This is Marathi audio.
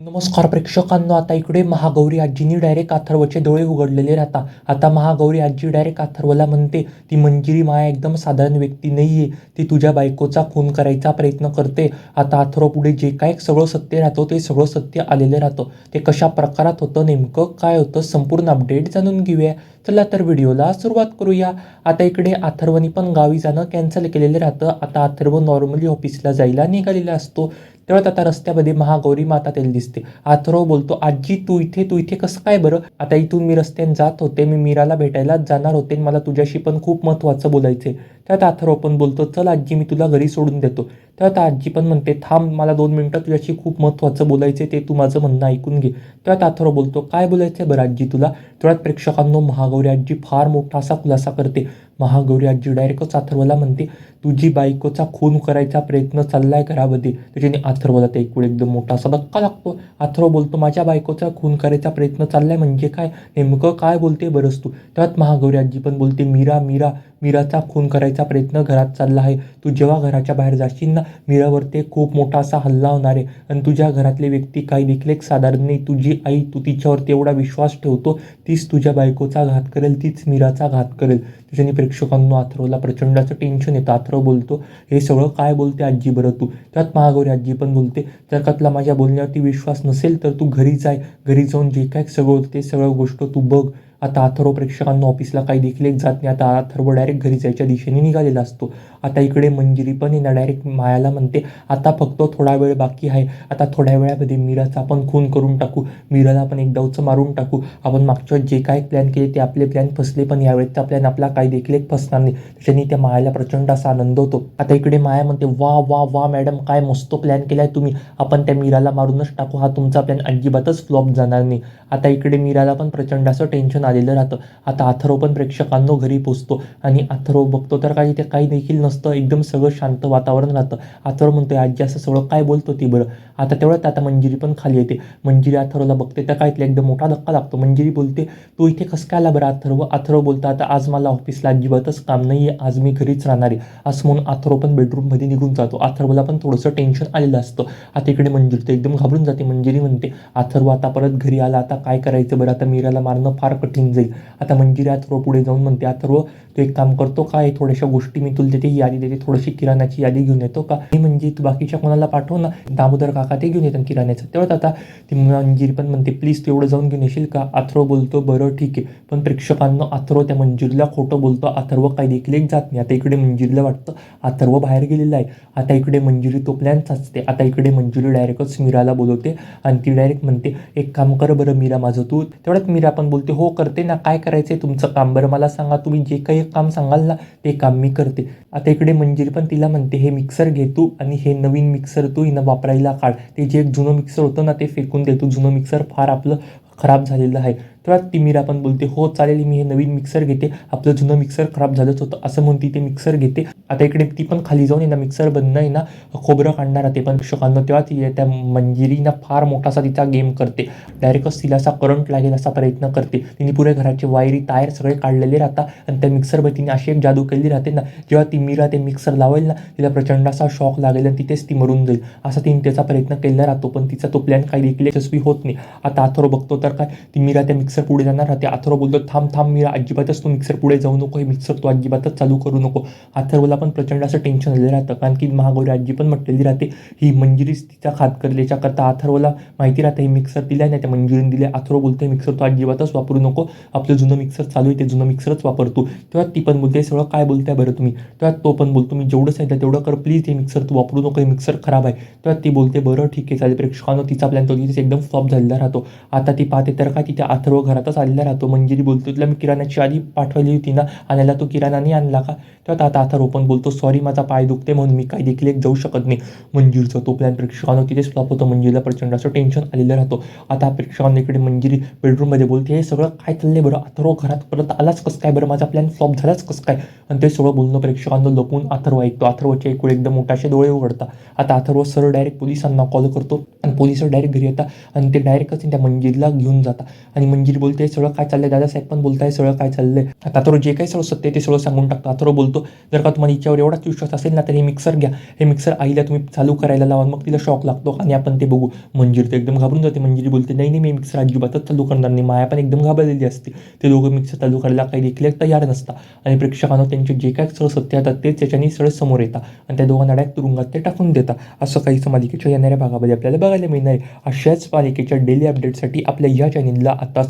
नमस्कार प्रेक्षकांनो आता इकडे महागौरी आजींनी डायरेक्ट अथर्वचे डोळे उघडलेले राहता आता महागौरी आजी डायरेक्ट अथर्वला म्हणते ती मंजिरी माया एकदम साधारण व्यक्ती नाही आहे ती तुझ्या बायकोचा खून करायचा प्रयत्न करते. आता अथर्व पुढे जे काय सगळं सत्य राहतो ते सगळं सत्य आलेलं राहतं. ते कशा प्रकारात होतं नेमकं काय होतं संपूर्ण अपडेट जाणून घेऊया. चला तर व्हिडिओला सुरुवात करूया. आता इकडे अथर्वनी पण गावी जाणं कॅन्सल केलेलं राहतं. आता अथर्व नॉर्मली ऑफिसला जायला निघालेला असतो. तेव्हाच आता रस्त्यामध्ये महागौरी माता त्याला दिसते. आथरव बोलतो आजी तू इथे तू इथे कसं काय बरं? आता इथून मी रस्त्याने जात होते मी मीराला भेटायलाच जाणार होते आणि मला तुझ्याशी पण खूप महत्त्वाचं बोलायचं त्यात आथरव पण बोलतो चल आजी मी तुला घरी सोडून देतो. त्यात आजी पण म्हणते थांब मला दोन मिनटं तुझ्याशी खूप महत्त्वाचं बोलायचं ते तू माझं म्हणणं ऐकून घे. त्यात अथर्व बोलतो काय बोलायचं बरं आजी तुला? तेवढ्यात प्रेक्षकांनो महागौरी आजी फार मोठा असा खुलासा करते. महागौरी आजी डायरेक्टच अथर्वला म्हणते तुझी बायकोचा खून करायचा प्रयत्न चाललाय घरामध्ये त्याच्याने अथर्वला ते एकूण एकदम मोठा असा धक्का लागतो. अथर्व बोलतो माझ्या बायकोचा खून करायचा प्रयत्न चाललाय म्हणजे काय? नेमकं काय बोलते बरंच तू? त्यात महागौरी आजी पण बोलते मीरा मीरा मीराचा खून करायचा प्रयत्न घरात चालला आहे. तू जेव्हा घराच्या बाहेर जाशील ना मीरावरती खूप मोठा असा हल्ला होणार आहे. आणि तुझ्या घरातले व्यक्ती काही देखील एक साधारण नाही. तुझी आई तू तिच्यावरती एवढा विश्वास ठेवतो तीच तुझ्या बायकोचा घात करेल तीच मीराचा घात करेल. त्याच्याने प्रेक्षकांनो आथरवला प्रचंडाचं टेन्शन येतं. आथरव बोलतो हे सगळं काय बोलते आजी बरं तू? त्यात महागौरी आजी पण बोलते जर का तुला माझ्या बोलण्यावरती विश्वास नसेल तर तू घरी जाय घरी जाऊन जे काय सगळं होतं ते सगळं गोष्ट तू बघ. आता अथर्व प्रेक्षकांना ऑफिसला काही देखील एक जात नाही. आता अथर्व डायरेक्ट घरी जायच्या दिशेने निघालेला असतो. आता इकडे मंजिरी पण येणार डायरेक्ट मायाला म्हणते आता फक्त थोडा वेळ बाकी आहे. आता थोड्या वेळामध्ये मीराचा आपण खून करून टाकू. मीराला आपण एक डावचं मारून टाकू. आपण मागच्या जे काय प्लॅन केले ते आपले प्लॅन फसले पण यावेळेचा प्लॅन आपला काही देखील एक फसणार नाही. त्याच्याने त्या मायाला प्रचंड असा आनंद होतो. आता इकडे माया म्हणते वा वा वा मॅडम काय मस्त प्लॅन केला आहे तुम्ही. आपण त्या मीराला मारूनच टाकू. हा तुमचा प्लॅन अजिबातच फ्लॉप जाणार नाही. आता इकडे मीराला पण प्रचंड असं टेन्शन आलेलं राहतं. आता अथर्व पण प्रेक्षकांनो घरी पोचतो. आणि अथर्व बघतो तर काही ते काही देखील नसतं एकदम सगळं शांत वातावरण राहतं. अथर्व म्हणतोय आजी असं सगळं काय बोलतो ती बरं? आता तेवढ्यात आता मंजिरी पण खाली येते. मंजिरी अथर्वला बघते त्या काय तिला एकदम मोठा धक्का लागतो. मंजिरी बोलते तू इथे कसं काय आला बरं अथर्व अथर्व बोलतो आता आज मला ऑफिसला अजिबातच काम नाही आहे आज मी घरीच राहणार आहे. असं म्हणून अथर्व पण बेडरूममध्ये निघून जातो. अथर्वला पण थोडंसं टेन्शन आलेलं असतं. आता इकडे मंजिरी तर एकदम घाबरून जाते मंजिरी म्हणते अथर्व आता परत घरी आला आता काय करायचं बरं? आता मीराला मारणं फार कठीण जाईल. आता मंजिरी अथर्व पुढे जाऊन म्हणते अथर्व तू एक काम करतो काय थोड्याशा गोष्टी मी तुला देते यादी देते थोडीशी किराणाची यादी घेऊन येतो का? हे म्हणजे तू बाकीच्या कोणाला पाठव ना दामोदर काका ते घेऊन येतात किराण्याचं. तेव्हा आता ती मंजिरी पण म्हणते प्लीज तू एवढं जाऊन घेऊन येशील का? अथर्व बोलतो बरं ठीक आहे. पण प्रेक्षकांना अथर्व त्या मंजिरीला खोटं बोलतो. अथर्व काही देखील एक जात नाही. आता इकडे मंजिरीला वाटतं अथर्व बाहेर गेलेला आहे. आता इकडे मंजिरी तो प्लॅन साचते आता इकडे मंजिरी डायरेक्टच मीराला बोलवते आणि ती डायरेक्ट म्हणते एक काम कर बरं मीरा माझं तू. तेवढ्यात मीरा पण बोलते हो करते ना. काय करायचंय तुमचं काम? बरं मला सांगा. तुम्ही जे काही काम सांगाल ना ते काम मी करते. आता इकडे मंजिरी पण तिला म्हणते हे मिक्सर घे तू आणि हे नवीन मिक्सर तू हिनं वापरायला काढ. ते जे एक जुनं मिक्सर होतं ना ते फेकून दे तू जुनं मिक्सर फार आपलं खराब झालेलं आहे. तेव्हा ती मीरा पण बोलते हो चालेल मी हे नवीन मिक्सर घेते. आपलं जुनं मिक्सर खराब झालंच होतं. असं म्हणून ती ते मिक्सर घेते. आता इकडे ती पण खाली जाऊन ना मिक्सर बंद आहे ना खोबरं काढणार ते पण. शिक्षकांना तेव्हा ती त्या मंजिरीना फार मोठासा तिचा गेम करते. डायरेक्टच तिला असा करंट लागेल असा प्रयत्न करते. तिने पुऱ्या घराचे वायरी टायर सगळे काढलेले राहतात आणि त्या मिक्सरवर तिने अशी एक जादू केली राहते ना जेव्हा ती मीरा ते मिक्सर लावेल ना तिला प्रचंड असा शॉक लागेल आणि तिथेच ती मरून जाईल. असा तिने त्याचा प्रयत्न केला राहतो पण तिचा तो प्लॅन काही देखील यशस्वी होत नाही. आता अथर्व बघतो तर काय ती मीरा त्या मिक्सर मिक्सर पुढे जाणार. ते अथर्व बोलतो थांब थांब मी अजिबातच तू मिक्सर पुढे जाऊ नको हे मिक्सर तू अजिबातच चालू करू नको. अथर्वला पण प्रचंड असं टेन्शन आलेलं राहतं कारण की महागौरी आजी पण म्हटलेली राहते ही मंजिरीच तिचा खात करल्याच्या करता. अथर्वला माहिती राहते हे मिक्सर दिल्या नाही त्या मंजिरीने दिले अथर्व बोलते मिक्सर तू अजिबातच वापरू नको आपलं जुनं मिक्सर चालू आहे ते जुनं मिक्सरच वापरतो तेव्हा ती पण बोलते सगळं काय बोलताय बरं तुम्ही? तेव्हा तो पण बोलतो मी जेवढं सांगितलं तेवढं कर प्लीज हे मिक्सर तू वापरू नको हे मिक्सर खराब आहे. तेव्हा ती बोलते बरं ठीक आहे चालेल प्रेक्षकांनो तिचा प्लॅन तो तिथे एकदम फ्लॉप झालेला राहतो. आता ती पाहते तर काय तिथे अथर्व घरातच आलेला राहतो. मंजिरी बोलतो तुला मी किराणाची आधी पाठवली होती ना? आणायला तो किराणा नाही आणला का? तेव्हा आता आता रोपण बोलतो सॉरी माझा पाय दुखते म्हणून मी काही देखील एक जाऊ शकत नाही. मंजिरीचा तो प्लॅन प्रेक्षकांना तिथेच फ्लॉप होतो. मंजिरीला प्रचंड असं टेन्शन आलेलं राहतो. आता प्रेक्षकांना इकडे मंजिरी बेडरूममध्ये बोलते हे सगळं काय चाललंय बरं? अथर्व घरात परत आलाच कसं काय बरं? माझा प्लॅन फ्लॉप झालाच कसं काय? आणि ते सगळं बोलणं प्रेक्षकांना लपून अथर्व ऐकतो. अथर्वचे एक एकदम मोठाशे डोळे उघडता आता अथर्व सरळ डायरेक्ट पोलिसांना कॉल करतो आणि पोलीस डायरेक्ट घरी येतात आणि ते डायरेक्टच त्या मंजिरीला घेऊन जातात. आणि मंजिरी मंजिरी बोलते सगळं काय चाललंय? दादासाहेब पण बोलताय सगळं काय चाललंय? आता तर जे काही सगळं सत्य ते सगळं सांगून टाकतो. आता बोलतो जर का तुम्हाला हिच्यावर एवढाच विश्वास असेल ना तर हे मिक्सर घ्या. हे मिक्सर आईला तुम्ही चालू करायला लावा मग तिला शॉक लागतो. आणि आपण ते बघू. मंजिरी तर एकदम घाबरून जाते. मंजिरी बोलते नाही नाही मी मिक्सर अजिबातच चालू करणार नाही. माया पण एकदम घाबरलेली असते. ते दोघं मिक्सर चालू करायला काही देखील तयार नसतात. आणि प्रेक्षकांना त्यांचे जे काय सगळं सत्य येतात तेच त्याच्यानी सरळ समोर येतात. आणि त्या दोघांना डायरेक्ट तुरुंगात ते टाकून देतात. असं काही मालिकेच्या येणाऱ्या भागामध्ये आपल्याला बघायला मिळणार आहे. अशाच मालिकेच्या डेली अपडेटसाठी आपल्या या चॅनलला आता